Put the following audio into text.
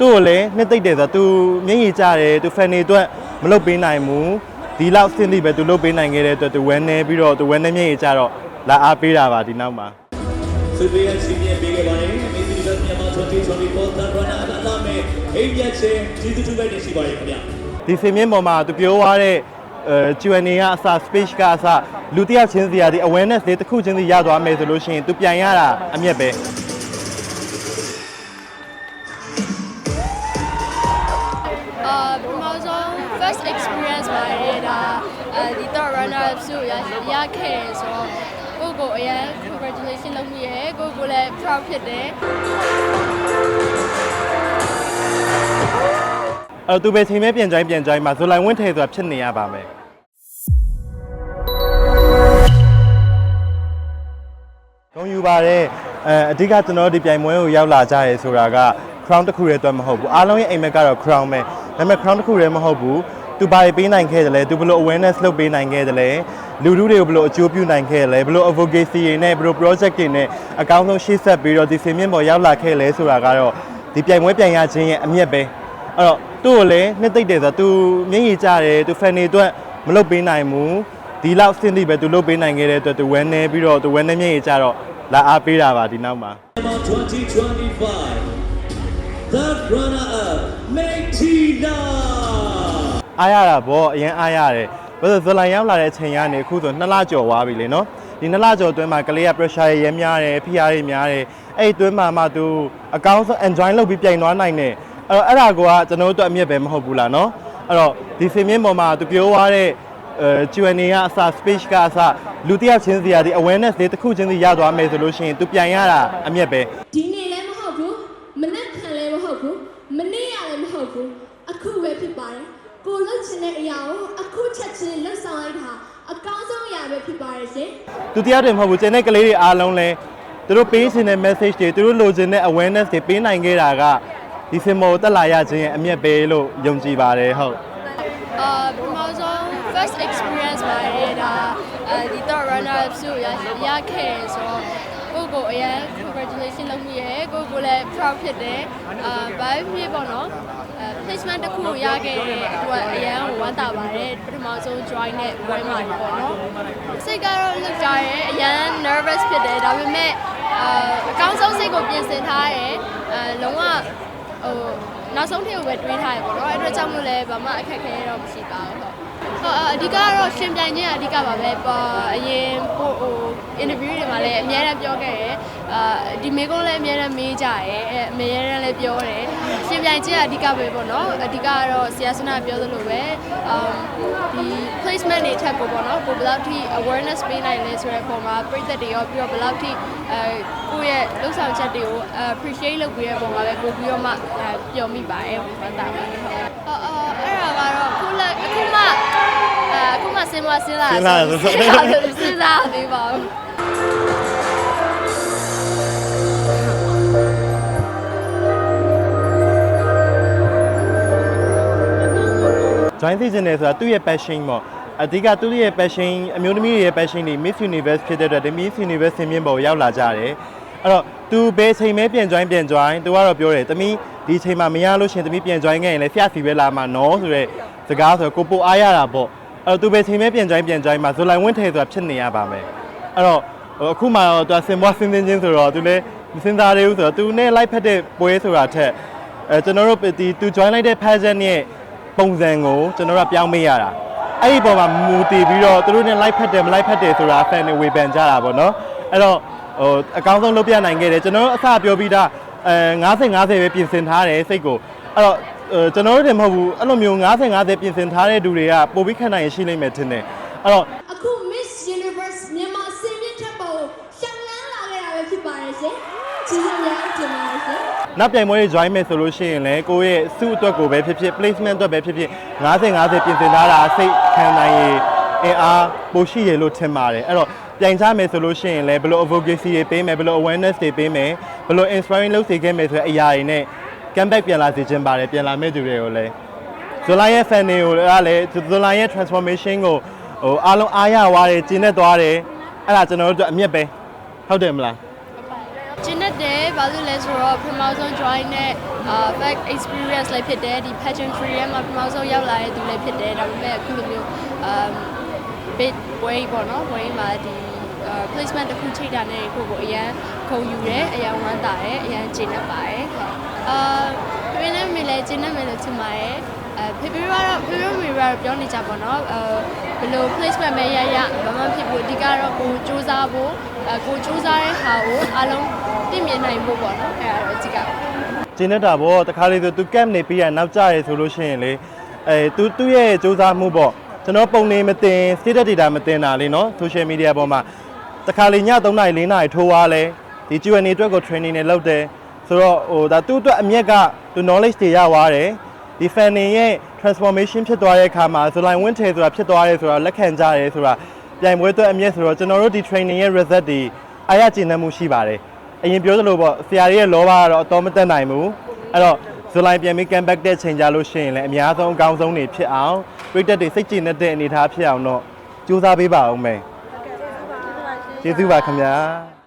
သူ့ကိုလည်းနှစ်သိမ့်တယ်ဆိုတော့ तू မျက်ရည်ကျတယ် तू ဖန်နေအတွက်မလုပ်ပေးနိုင်ဘူးဒီလောက်စင်းတိပဲ तू လုပ်ပေးနိုင်ခဲ့တဲ့အတွက် तू ဝမ်းနေပြီးတော့ तू ဝမ်းနေမျက်ရည်ကျတော့လာအားပေးတာပါဒီနောက်မှာ ဆွေးနွေးရစီမြင်ပေးခဲ့ပါတယ်။ Miss Universe မြန်မာ2024 Third Runner အလာမဲ့အိမ်ပြတ်ချင်းကျေးဇူးတူပဲနေရှိပါတယ်ခင်ဗျာ။ ဒီစင်မြင့်ပေါ်မှာ तू ပြောသွားတဲ့အဲ Q&A ကအစ speech ကအစလူတစ်ယောက်ချင်းစီရဒီ awareness တွေတစ်ခုချင်းစီရသွားမယ်ဆိုလို့ရှိရင် तू ပြန်ရတာအမျက်ပဲ first experience ပါရတာအဲဒီ third runner up စုရရခဲ့တယ်ဆိုတော့ကိုယ့်ကိုယ်အရင် congratulation လုပ်မိရဲကိုယ့်ကိုယ်လည်း proud ဖြစ်တယ်အဲ့တော့ तू ပဲချိန်မဲပြန်ကြိုင်းပြန်ကြိုင်းမှာဇူလိုင်ဝင်းထဲဆိုတာဖြစ်နေရပါမယ်ဂုံယူပါတယ်အဲအဓိကကျွန်တော်တို့ဒီပြိုင်ပွဲကိုရောက်လာကြရဲဆိုတာက crown တစ်ခုရဲ့အတွက်မဟုတ်ဘူးအားလုံးရဲ့အိမ်မက်ကတော့ crown ပဲဒါပေမဲ့ crown တစ်ခုရဲ့မဟုတ်ဘူး သူဘာတွေပေးနိုင်ခဲ့တယ်လဲသူဘယ်လို awareness လုပ်ပေးနိုင်ခဲ့တယ်လဲလူထုတွေကိုဘယ်လိုအကျိုးပြုနိုင်ခဲ့တယ်လဲဘယ်လို advocacy တွေနဲ့ဘယ်လို project တွေနဲ့အကောင်းဆုံးရှေ့ဆက်ပြီးတော့ဒီစင်မြင့်ပေါ်ရောက်လာခဲ့လဲဆိုတာကတော့ဒီပြိုင်ပွဲပြန်ရခြင်းရဲ့အမြတ်ပဲအဲ့တော့သူ့ကိုလည်းနှစ်သိမ့်တယ်ဆိုတော့ तू မျက်ရည်ကျတယ် तू ဖန်နေအတွက်မလုပ်ပေးနိုင်ဘူးဒီလောက်စင်းတိပဲ तू လုပ်ပေးနိုင်ခဲ့တဲ့အတွက် तू ဝမ်းနေပြီးတော့ तू ဝမ်းနေမျက်ရည်ကျတော့လာအားပေးတာပါဒီနောက်မှာ Myanmar 2025 Third Runner Up Metina အားရတာဗောအရင်အားရတယ်ဘာလို့ဇူလိုင်ရောက်လာတဲ့အချိန်ကနေအခုဆို2လကျော်သွားပြီလေနော်ဒီ2လကျော်အတွင်းမှာကလေးက pressure ရေများတယ်ဖိအားတွေများတယ်အဲ့အတွင်းမှာမှသူအကောင်းဆုံး enjoy လုပ်ပြီးပြိုင်သွားနိုင်တယ်အဲ့တော့အဲ့ဒါကကျွန်တော်တို့အတွက်အမြတ်ပဲမဟုတ်ဘူးလားနော်အဲ့တော့ဒီစင်မြင့်ပေါ်မှာသူပြောသွားတဲ့အဲ Q&A ကအစ speech ကအစလူတယောက်ချင်းစီရာဒီ awareness တွေတစ်ခုချင်းစီရသွားမယ်ဆိုလို့ရှိရင်သူပြန်ရတာအမြတ်ပဲဒီနေ့လည်းမဟုတ်ဘူးမနေ့ ကိုလှုပ်ချင်တဲ့အရာကိုအခုချက်ချင်းလှုပ်ဆောင်လိုက်တာအကောင်းဆုံးအရာပဲဖြစ်ပါတယ်ရှင်သူတရားတွေမဟုတ်ဘူးကျန်တဲ့ကလေးတွေအားလုံးလဲသူတို့ပေးချင်တဲ့ message တွေသူတို့လိုချင်တဲ့ awareness တွေပေးနိုင်ခဲ့တာကဒီစင်မောတက်လာရခြင်းရဲ့အမြတ်ပဲလို့ယုံကြည်ပါတယ်ဟုတ်အာပထမဆုံး first experience ပါရတာအဲဒီ third runner up စုရရခဲ့တယ်ဆိုတော့ကိုယ့်ကိုယ်အရင် congratulation လုပ်မိရဲကိုယ့်ကိုယ်လည်း proud ဖြစ်တယ်အာဘာဖြစ်ပေါ့နော် အဲ placement တစ်ခုရခဲ့တဲ့အတွက်အရင်ဝမ်းသာပါတယ်ပထမဆုံး join တဲ့ပွဲမှာပေါ့နော်စိတ်ကတော့လွတ်ကြရဲအရင် nervous ဖြစ်တယ်ဒါပေမဲ့အာအကောင်းဆုံးစိတ်ကိုပြင်ဆင်ထားရဲအဲလုံးဝဟိုနောက်ဆုံးထိကိုပဲတွေးထားရပေါ့နော်အဲ့အတွက်ကြောင့်မို့လဲဘာမှအခက်အခဲတော့မရှိပါဘူးဟုတ်ဟုတ်အဓိကကတော့ရှင်ပြိုင်ခြင်းအဓိကပါပဲပေါ့အရင်ပို့ဟို interview တွေမှာလည်းအများအားပြောခဲ့တယ်အာဒီမေကုန်းလည်းအများအားမေးကြရဲအဲအများအားလည်းပြောတယ်ရှင်ပြိုင်ခြင်းအဓိကပဲပေါ့နော်အဓိကကတော့ဆရာစနာပြောသလိုပဲအမ်ဒီ placement တွေထက်ကိုပေါ့နော်ကိုဘယ်လောက်ထိ awareness ပေးနိုင်လဲဆိုတဲ့ပုံမှာပြည်သက်တွေရောပြီးတော့ဘယ်လောက်ထိအဲကိုယ့်ရဲ့လှုပ်ဆောင်ချက်တွေကို appreciate လုပ်ပြီးတဲ့ပုံမှာပဲပို့ပြီးတော့မှအဲပျော်မိပါတယ်ဟုတ်ပါတာပါဟုတ်အော်အော်အဲ့ဒါကတော့ခုလက်အခုမှအဲအခုမှစဉ်းမစဉ်းလာစဉ်းစားရဆိုစဉ်းစားစဉ်း join သိချင်တယ်ဆိုတာသူ့ရဲ့ passion ပေါ့အဓိကသူ့ရဲ့ passion အမျိုးသမီးရဲ့ passion တွေ Miss Universe ဖြစ်တဲ့အတွက်ဒီ Miss Universe ဆင်မြင့်ပေါ်ရောက်လာကြတယ်အဲ့တော့သူဘယ်ချိန်မဲပြန် join ပြန် join သူကတော့ပြောတယ်တမီးဒီချိန်မှာမရလို့ရှင်တမီးပြန် join ခဲ့ရင်လည်းဖျက်စီပဲလာမှာနော်ဆိုတော့စကားဆိုကိုပိုအားရတာပေါ့အဲ့တော့သူဘယ်ချိန်မဲပြန် join ပြန် join မှာဇူလိုင်ဝင်းထဲဆိုတာဖြစ်နေရပါမယ်အဲ့တော့အခုမှတော့သူစင်မွားစင်းစင်းချင်းဆိုတော့သူလည်းမစင်စားသေးဘူးဆိုတော့သူနဲ့လိုက်ဖက်တဲ့ပွဲဆိုတာထက်အဲကျွန်တော်တို့ဒီသူ join လိုက်တဲ့ pageant ရဲ့ ပုံစံကိုကျွန်တော်တို့ကပြောင်းမေးရတာအဲ့ဒီပုံမှာမူတည်ပြီးတော့သူတို့နဲ့ live ဖက်တယ်မ live ဖက်တယ်ဆိုတာ fan တွေဝေဖန်ကြတာပေါ့နော်အဲ့တော့ဟိုအကောင်းဆုံးလုပ်ပြနိုင်ခဲ့တယ်ကျွန်တော်တို့အစပြောပြီးသားအဲ90 50ပဲပြင်ဆင်ထားတယ်စိတ်ကိုအဲ့တော့ဟိုကျွန်တော်တို့တွေမဟုတ်ဘူးအဲ့လိုမျိုး90 50ပြင်ဆင်ထားတဲ့သူတွေကပိုပြီးခံနိုင်ရရှိလိမ့်မယ်ထင်တယ်အဲ့တော့အခု နောက်ပြိုင်ပွဲတွေ join မယ်ဆိုလို့ရှိရင်လည်းကိုယ့်ရဲ့စုအတွက်ကိုပဲဖြစ်ဖြစ် placement အတွက်ပဲဖြစ်ဖြစ်90 50ပြင်ဆင်ထားတာစိတ်ခံနိုင်ရင်အင်အားပိုရှိရလို့ထင်ပါတယ်အဲ့တော့ပြိုင်ချမယ်ဆိုလို့ရှိရင်လည်းဘယ်လို advocacy တွေပေးမယ်ဘယ်လို awareness တွေပေးမယ်ဘယ်လို inspiring လုပ်စေခဲ့မယ်ဆိုတဲ့အရာတွေနဲ့ comeback ပြန်လာစေခြင်းပါတယ်ပြန်လာမဲ့သူတွေကိုလည်းဇူလိုင်ရဲ့ fan တွေကိုလည်းဇူလိုင်ရဲ့ transformation ကိုဟိုအားလုံးအားရသွားတယ်ကျင်းနေသွားတယ်အဲ့ဒါကျွန်တော်တို့အတွက်အမြတ်ပဲဟုတ်တယ်မလား ကျင်းတဲ့ဘာလို့လဲဆိုတော့ပထမဆုံး join တဲ့အာ back experience လေးဖြစ်တယ်ဒီ pageantry ရဲ့မှာပထမဆုံးရောက်လာတဲ့သူလေးဖြစ်တယ်ဒါပေမဲ့အခုလိုမျိုး um bit way ပေါ့နော် way မှာဒီ placement တစ်ခုချိန်တာနဲ့ကိုကိုအရန်ခုံယူတယ်အရန်ဝမ်းသာတယ်အရန်ကျင်းနေပါတယ်ဟုတ်အာ ပြင်းနေမိလဲကျင်းနေမယ်လို့ထင်ပါတယ်အဲဖေဖေကတော့ဖေဖေမေကတော့ပြောနေကြပါတော့အဲဘယ်လို placement ပဲရရဘာမှဖြစ်ဘူးအဓိကတော့ကိုစူးစမ်းဖို့အဲကိုစူးစမ်းတဲ့ဟာကိုအားလုံးသိမြင်နိုင်ဖို့ပေါ့နော်အဲဒါတော့အဓိကကျင်းနေတာပေါ့တခါလေဆိုသူ camp နေပြီးရနောက်ကျရဲဆိုလို့ရှိရင်လေအဲသူသူ့ရဲ့စူးစမ်းမှုပေါ့ကျွန်တော်ပုံနေမတင် status data မတင်တာလေနော် social media ပေါ်မှာတခါလေည3နာရီ4နာရီထိုးသွားလဲဒီ Q&A အတွက်ကို training နဲ့လုပ်တယ် ဆိုတော့ဟိုဒါသူ့အတွက်အမြက်ကသူ knowledge တွေရသွားတယ်ဒီ fanning ရဲ့ transformation ဖြစ်သွားတဲ့အခါမှာ Zuline Win ထဲဆိုတာဖြစ်သွားရဲဆိုတာလက်ခံကြရဲဆိုတာပြိုင်ပွဲအတွက်အမြက်ဆိုတော့ကျွန်တော်တို့ဒီ training ရဲ့ result တွေအားရကျဉ်းနှံမှုရှိပါတယ်အရင်ပြောသလိုပေါ့ဆရာတွေရဲ့လောဘကတော့အတော်မတက်နိုင်ဘူးအဲ့တော့ဇူလိုင်ပြန်ပြီး come back တဲ့ချိန်ကြလို့ရှိရင်လည်းအများဆုံးအကောင်းဆုံးတွေဖြစ်အောင်ပြည်သက်တွေစိတ်ကြည်နေတဲ့အနေအထားဖြစ်အောင်တော့ကြိုးစားပေးပါဦးမယ်ကျေးဇူးပါခင်ဗျာ